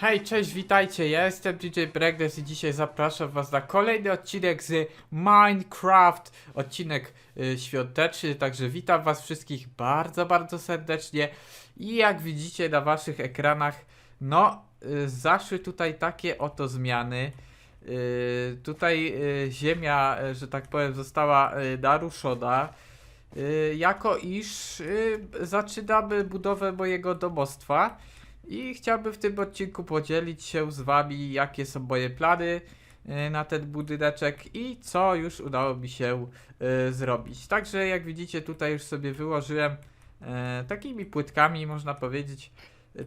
Hej, cześć, witajcie, ja jestem DJ Breakdance i dzisiaj zapraszam was na kolejny odcinek z Minecraft, odcinek y, świąteczny, także witam was wszystkich bardzo, bardzo serdecznie. I jak widzicie na waszych ekranach, no, y, zaszły tutaj takie oto zmiany, tutaj y, ziemia, y, że tak powiem, została y, naruszona, y, jako iż y, zaczynamy budowę mojego domostwa, i chciałbym w tym odcinku podzielić się z wami, jakie są moje plany y, na ten budyneczek i co już udało mi się y, zrobić. Także jak widzicie tutaj już sobie wyłożyłem takimi płytkami, można powiedzieć, y,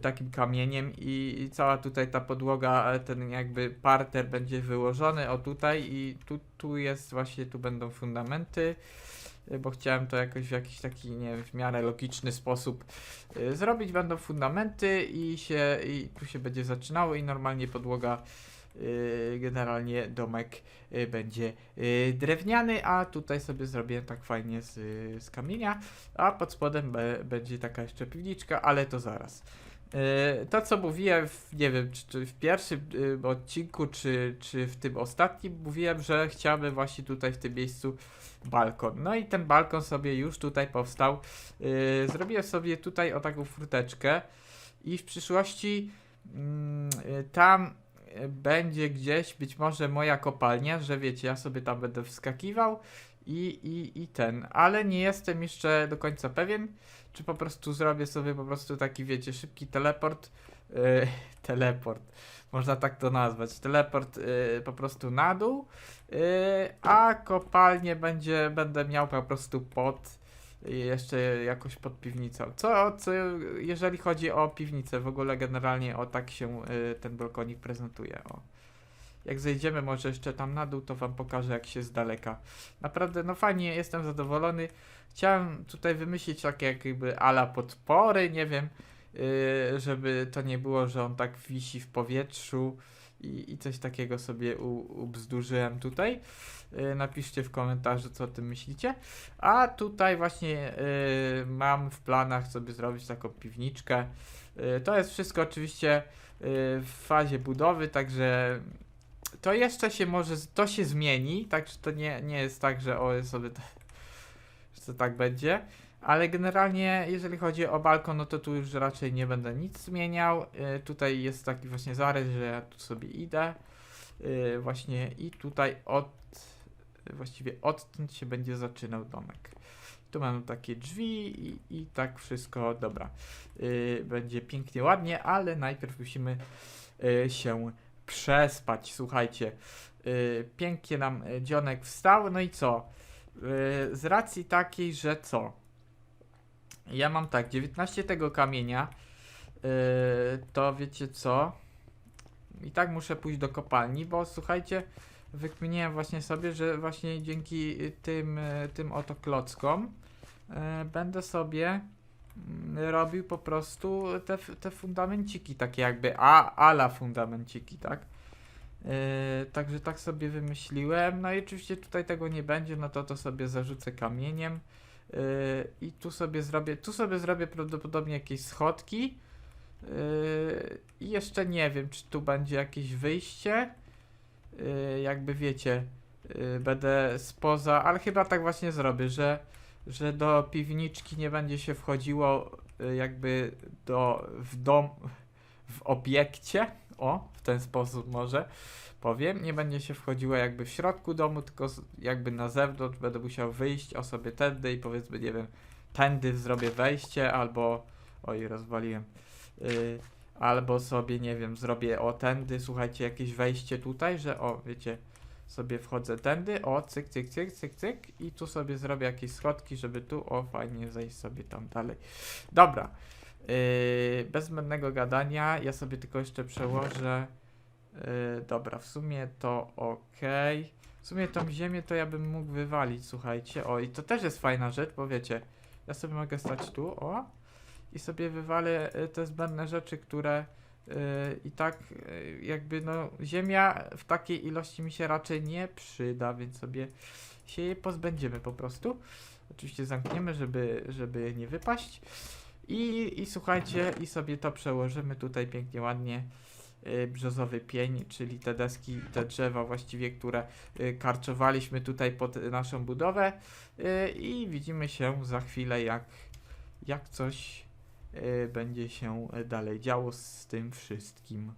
takim kamieniem i, cała tutaj ta podłoga, e, ten jakby parter będzie wyłożony, o tutaj i tu, tu jest właśnie, tu będą fundamenty y, bo chciałem to jakoś w jakiś taki, nie wiem, w miarę logiczny sposób y, zrobić. Będą fundamenty i się, i tu się będzie zaczynało i normalnie podłoga, generalnie domek będzie drewniany, a tutaj sobie zrobię tak fajnie z, z kamienia, a pod spodem będzie taka jeszcze piwniczka, ale to zaraz. Y, To co mówiłem, w, nie wiem, czy, czy w pierwszym y, odcinku, czy, czy w tym ostatnim, mówiłem, że chciałbym właśnie tutaj w tym miejscu balkon. No i ten balkon sobie już tutaj powstał. Yy, zrobiłem sobie tutaj o taką furteczkę i w przyszłości mm, tam będzie gdzieś być może moja kopalnia, że wiecie, ja sobie tam będę wskakiwał i, i, i ten, ale nie jestem jeszcze do końca pewien, czy po prostu zrobię sobie po prostu taki, wiecie, szybki teleport, yy, teleport, można tak to nazwać, teleport yy, po prostu na dół, Yy, a kopalnię będzie, będę miał po prostu pod jeszcze jakoś pod piwnicą. Co, co jeżeli chodzi o piwnicę, w ogóle generalnie o tak się ten balkonik prezentuje. O. Jak zejdziemy może jeszcze tam na dół, to wam pokażę jak się z daleka. Naprawdę, no fajnie, jestem zadowolony. Chciałem tutaj wymyślić takie jakby ala podpory, nie wiem, yy, żeby to nie było, że on tak wisi w powietrzu i, i coś takiego sobie u, ubzdurzyłem tutaj. Yy, napiszcie w komentarzu, co o tym myślicie. A tutaj właśnie yy, mam w planach sobie zrobić taką piwniczkę. Yy, to jest wszystko oczywiście yy, w fazie budowy, także to jeszcze się może, to się zmieni, także to nie, nie jest tak, że o sobie to, że tak będzie. Ale generalnie, jeżeli chodzi o balkon, no to tu już raczej nie będę nic zmieniał. Y, tutaj jest taki właśnie zarys, że ja tu sobie idę. Y, właśnie i tutaj od, właściwie odtąd się będzie zaczynał domek. Tu mamy takie drzwi i, i tak wszystko, dobra. Y, będzie pięknie, ładnie, ale najpierw musimy y, się przespać. Słuchajcie, y, pięknie nam y, dzionek wstał, no i co? Y, z racji takiej, że co? Ja mam tak, 19 tego kamienia. To wiecie co? I tak muszę pójść do kopalni, bo słuchajcie, wykminiłem właśnie sobie, że właśnie dzięki tym, tym oto klockom będę sobie robił po prostu te, te fundamenciki, takie jakby a, ala fundamenciki, tak? Yy, także tak sobie wymyśliłem. No i oczywiście tutaj tego nie będzie, no to to sobie zarzucę kamieniem. Yy, I tu sobie zrobię, tu sobie zrobię prawdopodobnie jakieś schodki. Yy, I jeszcze nie wiem, czy tu będzie jakieś wyjście. Yy, jakby wiecie, yy, będę spoza, ale chyba tak właśnie zrobię, że, że do piwniczki nie będzie się wchodziło yy, jakby do, w dom, w obiekcie. O, w ten sposób może powiem. Nie będzie się wchodziło jakby w środku domu, tylko jakby na zewnątrz będę musiał wyjść o sobie tędy i powiedzmy, nie wiem, tędy zrobię wejście albo. Oj, rozwaliłem. Yy, albo sobie, nie wiem, zrobię o tędy, słuchajcie, jakieś wejście tutaj, że o, wiecie, sobie wchodzę tędy, o, cyk, cyk, cyk, cyk, cyk i tu sobie zrobię jakieś schodki, żeby tu, o, fajnie zejść sobie tam dalej. Dobra. Yy, bez zbędnego gadania, ja sobie tylko jeszcze przełożę. Yy, dobra, w sumie to ok. W sumie tą ziemię to ja bym mógł wywalić, słuchajcie. O, i to też jest fajna rzecz, bo wiecie, ja sobie mogę stać tu, o, i sobie wywalę y, te zbędne rzeczy, które I tak yy, jakby no ziemia w takiej ilości mi się raczej nie przyda, więc sobie się jej pozbędziemy po prostu. Oczywiście zamkniemy, żeby, żeby nie wypaść. I, I słuchajcie, i sobie to przełożymy tutaj pięknie, ładnie. Yy, brzozowy pień, czyli te deski, te drzewa właściwie, które yy, karczowaliśmy tutaj pod naszą budowę. Yy, I widzimy się za chwilę, jak, jak coś będzie się y, dalej działo z tym wszystkim.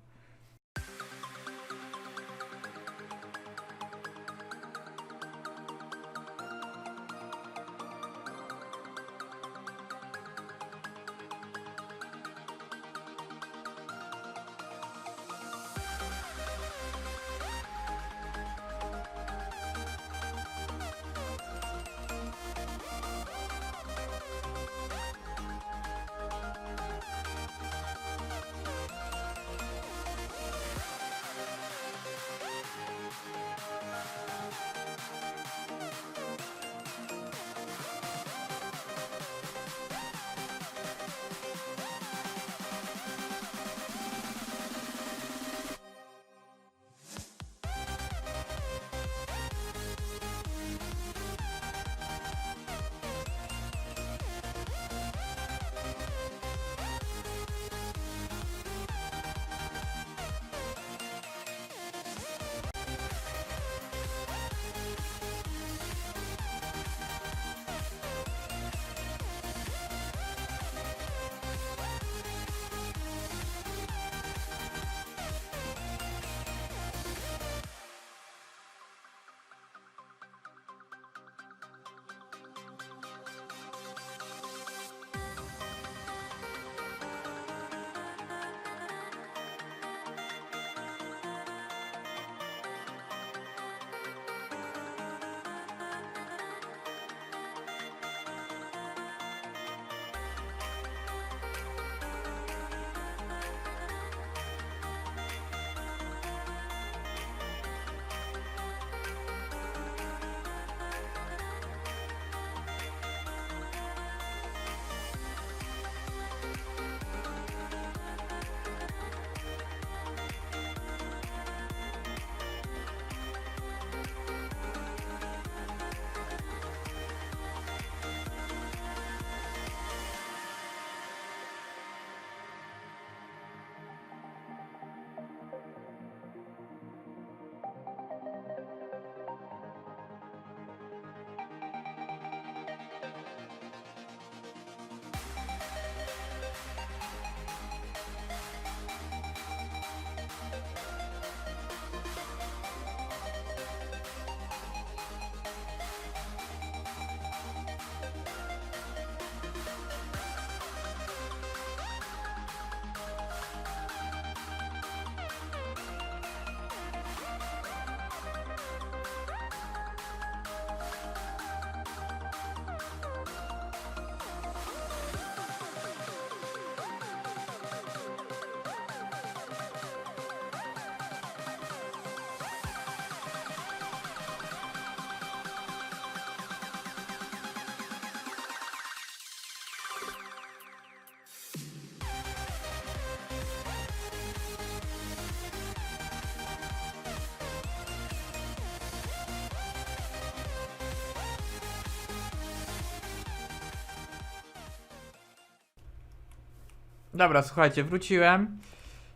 Dobra, słuchajcie, wróciłem.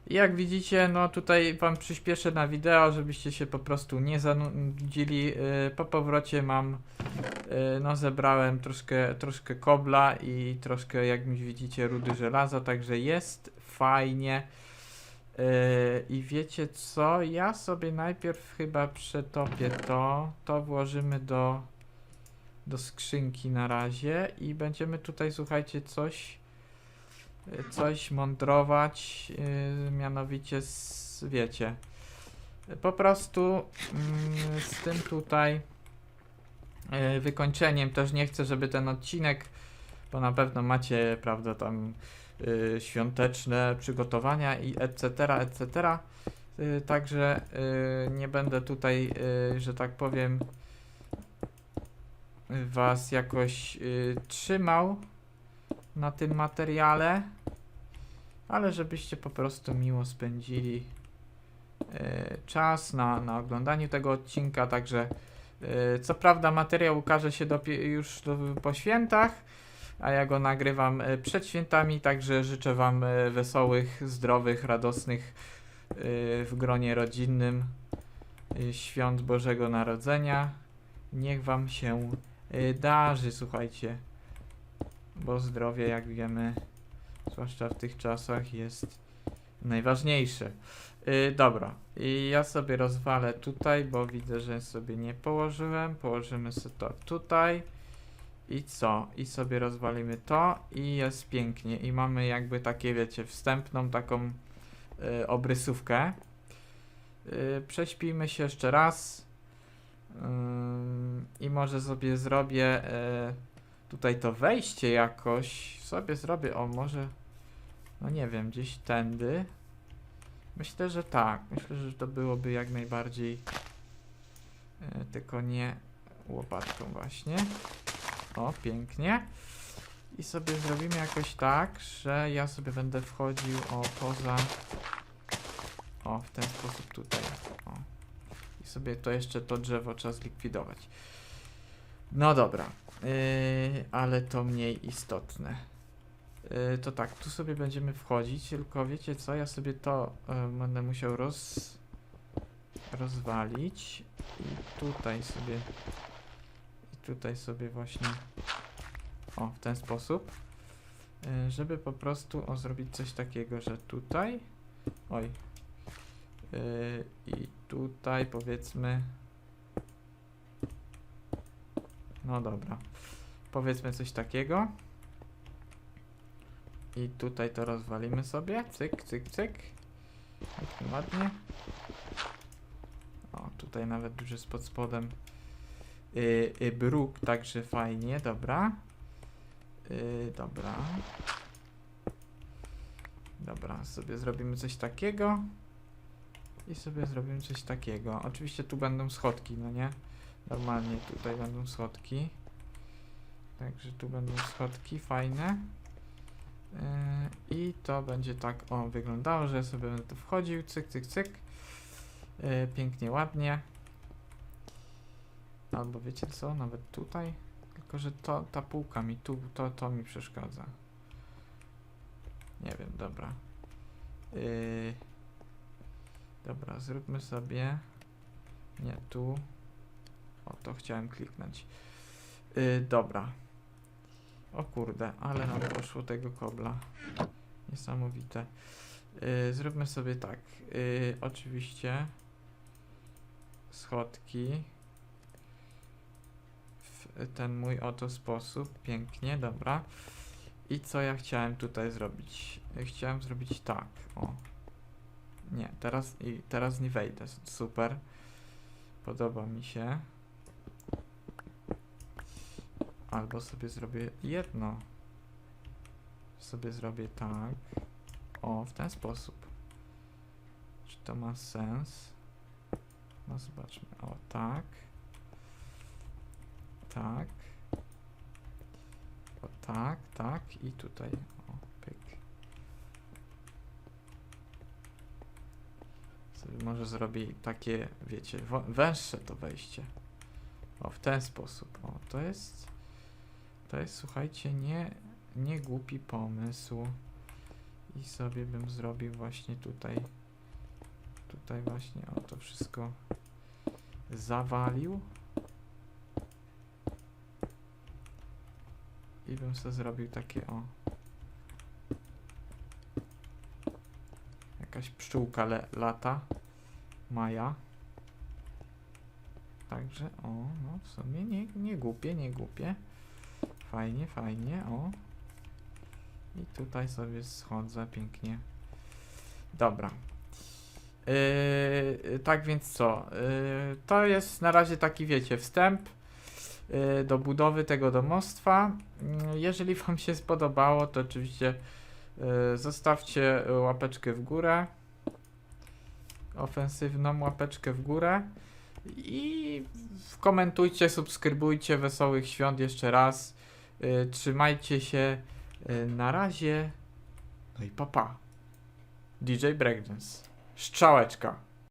Jak widzicie, no tutaj wam przyspieszę na wideo, żebyście się po prostu nie zanudzili. Yy, po powrocie mam, yy, no zebrałem troszkę, troszkę kobla i troszkę, jak mi widzicie, rudy żelaza, także jest fajnie. Yy, I wiecie co? Ja sobie najpierw chyba przetopię to. To włożymy do, do skrzynki na razie i będziemy tutaj, słuchajcie, coś y, coś mądrować, yy, mianowicie z, wiecie, y, po prostu mm, z tym tutaj yy, wykończeniem też nie chcę, żeby ten odcinek, bo na pewno macie, prawda, tam yy, świąteczne przygotowania i etc., etc., także nie będę tutaj, że tak powiem, was jakoś trzymał na tym materiale. Ale żebyście po prostu miło spędzili e, czas na, na oglądaniu tego odcinka, także e, co prawda materiał ukaże się już po świętach, a ja go nagrywam e, przed świętami, także życzę Wam wesołych, zdrowych, radosnych w gronie rodzinnym świąt Bożego Narodzenia. Niech Wam się darzy, słuchajcie, bo zdrowie, jak wiemy, zwłaszcza w tych czasach, jest najważniejsze. Yy, dobra, i ja sobie rozwalę tutaj, bo widzę, że sobie nie położyłem. Położymy sobie to tutaj. I co? I sobie rozwalimy to i jest pięknie. I mamy jakby takie, wiecie, wstępną taką y, obrysówkę. Y, prześpijmy się jeszcze raz. Ym, I może sobie zrobię y, tutaj to wejście jakoś. Sobie zrobię, o może, no nie wiem, gdzieś tędy. Myślę, że tak. Myślę, że to byłoby jak najbardziej. y, tylko nie łopatką właśnie. O, pięknie. I sobie zrobimy jakoś tak, że ja sobie będę wchodził o poza. O, w ten sposób tutaj. O. I sobie to jeszcze to drzewo trzeba zlikwidować. No dobra. Yy, ale to mniej istotne. Yy, to tak, tu sobie będziemy wchodzić, tylko wiecie co, ja sobie to yy, będę musiał roz, rozwalić i tutaj sobie i tutaj sobie właśnie o, w ten sposób yy, żeby po prostu o, zrobić coś takiego, że tutaj oj i tutaj powiedzmy no dobra powiedzmy coś takiego i tutaj to rozwalimy sobie. Cyk, cyk, cyk. Tak ładnie. O, tutaj nawet już jest pod spodem yy, bruk, także fajnie, dobra. Yy, dobra. Dobra, sobie zrobimy coś takiego. I sobie zrobimy coś takiego. Oczywiście tu będą schodki, no nie? Normalnie tutaj będą schodki. Także tu będą schodki fajne. Yy, I to będzie tak o wyglądało, że sobie będę tu wchodził, cyk, cyk, cyk. Yy, pięknie, ładnie. Albo wiecie co, nawet tutaj. Tylko, że to, ta półka mi tu, to, to mi przeszkadza. Nie wiem, dobra. Yy, dobra, zróbmy sobie. Nie, tu. O, to chciałem kliknąć. Yy, dobra. O kurde, ale nam poszło tego kobla. Niesamowite. Yy, zróbmy sobie tak. Yy, oczywiście schodki w ten mój oto sposób. Pięknie, dobra. I co ja chciałem tutaj zrobić? Yy, Chciałem zrobić tak. O. Nie, teraz i teraz nie wejdę. Super. Podoba mi się. Albo sobie zrobię jedno. Sobie zrobię tak. O, w ten sposób. Czy to ma sens? No zobaczmy. O, tak. Tak. O, tak, tak. I tutaj. O, pyk. Sobie może zrobię takie, wiecie, węższe to wejście. O, w ten sposób. O, to jest... To jest, słuchajcie, nie, nie głupi pomysł. I sobie bym zrobił właśnie tutaj. Tutaj właśnie, o to wszystko zawalił. I bym sobie zrobił takie o. Jakaś pszczółka lata. Maja. Także, o, no w sumie nie, nie głupie, nie głupie. Fajnie, fajnie, o. I tutaj sobie schodzę pięknie. Dobra. Yy, tak więc co? Yy, to jest na razie taki, wiecie, wstęp yy, do budowy tego domostwa. Yy, jeżeli Wam się spodobało, to oczywiście yy, zostawcie łapeczkę w górę. Ofensywną łapeczkę w górę. I komentujcie, subskrybujcie. Wesołych świąt jeszcze raz. Y, trzymajcie się. Y, na razie. No i papa. Pa. DJ Breakdance. Strzałeczka.